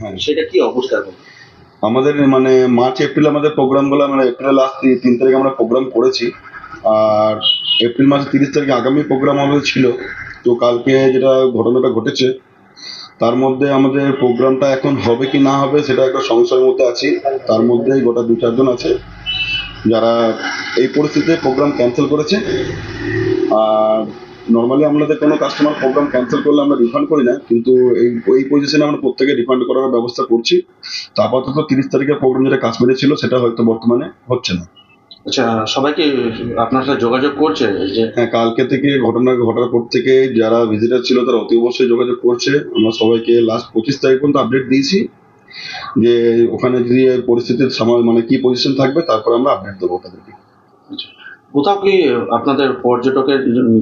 হ্যাঁ। সেটা কি অবস্থা আমাদের মানে মার্চ এপ্রিল আমাদের প্রোগ্রামগুলো মানে এপ্রিল লাস্ট তিন তারিখে আমরা প্রোগ্রাম করেছি। আর এপ্রিল মাসের তিরিশ তারিখে আগামী প্রোগ্রাম আমাদের ছিল। তো কালকে যেটা ঘটনাটা ঘটেছে তার মধ্যে আমাদের প্রোগ্রামটা এখন হবে কি না হবে সেটা একটা সংশয়ের মধ্যে আছি। তার মধ্যে গোটা দু চারজন আছে যারা এই পরিস্থিতিতে প্রোগ্রাম ক্যান্সেল করেছে। আর নর্মালি আমাদের কোনো কাস্টমার প্রোগ্রাম ক্যান্সেল করলে আমরা রিফান্ড করি না কিন্তু এই এই পজিশনে আমরা প্রত্যেকে রিফান্ড করার ব্যবস্থা করছি। তো আপাতত তিরিশ তারিখের প্রোগ্রাম যেটা কাশ্মীরে ছিল সেটা হয়তো বর্তমানে হচ্ছে না। আচ্ছা সবাই কি আপনার সাথে যোগাযোগ করছে? যে হ্যাঁ কালকে থেকে ঘটনা ঘটার পর থেকে যারা ভিজিটার ছিল তারা অতি অবশ্যই যোগাযোগ করছে। আমরা সবাইকে লাস্ট পঁচিশ তারিখ পর্যন্ত আপডেট দিয়েছি যে ওখানে যদি পরিস্থিতির সময় মানে কি পজিশন থাকবে তারপর আমরা আপডেট দেবো তাদেরকে। কোথাও কি আপনাদের পর্যটকের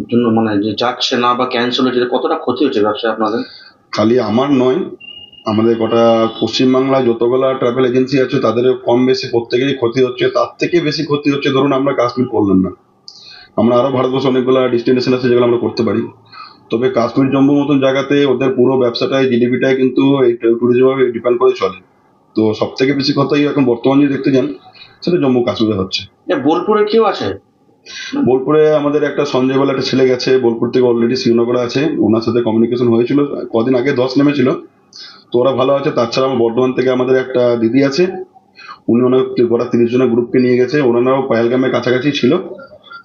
জন্য মানে যে যাচ্ছে না বা ক্যান্সেল হচ্ছে কতটা ক্ষতি হচ্ছে ব্যবসায় আপনাদের? খালি আমার নয় আমাদের গোটা পশ্চিমবাংলায় যতগুলো ট্রাভেল এজেন্সি আছে তাদের কম বেশি প্রত্যেকেরই ক্ষতি হচ্ছে। তার থেকে বেশি ক্ষতি হচ্ছে ধরুন আমরা কাশ্মীর করলাম না। আমরা আরও ভারতবর্ষে অনেকগুলো ডেস্টিনেশন আছে যেগুলো আমরা করতে পারি। তবে কাশ্মীর জম্মু মতন জায়গাতে ওদের পুরো ব্যবসাটাই জিডিপিটাই কিন্তু এই ট্যুরিজমে ডিপেন্ড করে চলে। তো সব থেকে বেশি কথাই এখন বর্তমানে যদি দেখতে যান সেটা জম্মু কাশ্মীরে হচ্ছে বোলপুরে কেউ আছে? বোলপুরে আমাদের একটা সঞ্জয় বলে একটা ছেলে গেছে, বোলপুর থেকে অলরেডি শ্রীনগরে আছে, ওনার সাথে কমিউনিকেশন হয়েছিল, কদিন আগে দশ নেমেছিল। তো ওরা ভালো আছে তাছাড়া আমার বর্ধমান থেকে আমাদের একটা দিদি আছে, উনি ওনার গোটা তিরিশ জনের গ্রুপকে নিয়ে গেছে, ওনারাও পায়ালগামের কাছাকাছি ছিল।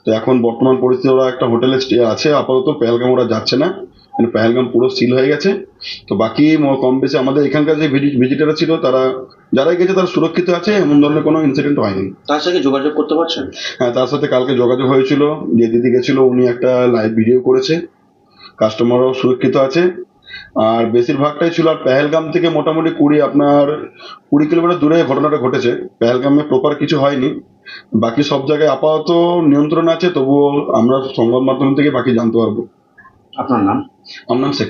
তো এখন বর্তমান পরিস্থিতি, ওরা একটা হোটেলে আছে, আপাতত পেহেলগাম ওরা যাচ্ছে না। মানে পেহেলগাম পুরো সিল হয়ে গেছে। তো বাকি কম বেশি আমাদের এখানকার যে ভিজিটার ছিল তারা যারাই গেছে তারা সুরক্ষিত আছে এমন ধরনের কোনো ইনসিডেন্ট হয়নি। তার সাথে যোগাযোগ করতে পারছেন? হ্যাঁ তার সাথে কালকে যোগাযোগ হয়েছিল। যে দিদি গেছিল উনি একটা লাইভ ভিডিও করেছে। কাস্টমারও সুরক্ষিত আছে। আর বেশিরভাগটাই ছিল আর পেহেলগাম থেকে মোটামুটি কুড়ি আপনার কুড়ি কিলোমিটার দূরে ঘটনাটা ঘটেছে। পেহেলগামে প্রপার কিছু হয়নি। বাকি সব জায়গায় আপাতত নিয়ন্ত্রণ আছে তবুও আমরা সংবাদ মাধ্যম থেকে বাকি জানতে পারব। আপনার নাম? আমার নাম চাঁদ